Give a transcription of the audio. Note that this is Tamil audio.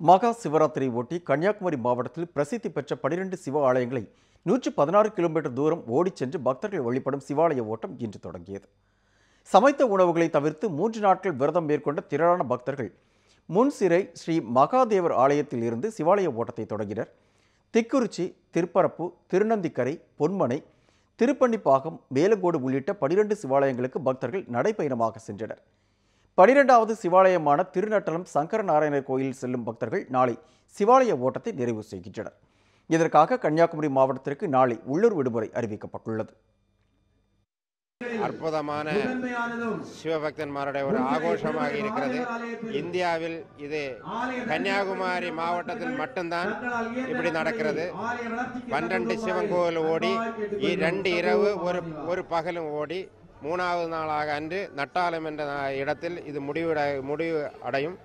மகா சிவராத்திரியை ஒட்டி கன்னியாகுமரி மாவட்டத்தில் பிரசித்தி பெற்ற பனிரெண்டு சிவ ஆலயங்களை நூற்றி பதினாறு கிலோமீட்டர் தூரம் ஓடிச் சென்று பக்தர்கள் வழிபடும் சிவாலய ஓட்டம் இன்று தொடங்கியது. சமைத்த உணவுகளை தவிர்த்து மூன்று நாட்கள் விரதம் மேற்கொண்ட திரளான பக்தர்கள் முன்சிறை ஸ்ரீ மகாதேவர் ஆலயத்தில் இருந்து சிவாலய ஓட்டத்தை தொடங்கினர். திக்குறிச்சி திருப்பரப்பு திருநந்திக்கரை பொன்மனை திருப்பன்னிப்பாகம் மேலங்கோடு உள்ளிட்ட பனிரெண்டு சிவாலயங்களுக்கு பக்தர்கள் நடைப்பயணமாக சென்றனர். பனிரெண்டாவது சிவாலயமான திருநட்டலம் சங்கர நாராயணர் கோயிலில் செல்லும் பக்தர்கள் நாளை சிவாலய ஓட்டத்தை நிறைவு செய்கின்றனர். இதற்காக கன்னியாகுமரி மாவட்டத்திற்கு நாளை உள்ளூர் விடுமுறை அறிவிக்கப்பட்டுள்ளது. அற்புதமான சிவபக்தன்மாருடைய ஒரு ஆகோஷமாக இருக்கிறது. இந்தியாவில் இது கன்னியாகுமரி மாவட்டத்தில் மட்டும்தான் இப்படி நடக்கிறது. பன்னெண்டு சிவன் கோவில் ஓடி ரெண்டு இரவு ஒரு ஒரு பகலும் ஓடி மூணாவது நாளாக அன்று நட்டாலம் என்ற இடத்தில் இது முடிவு முடிவு அடையும்.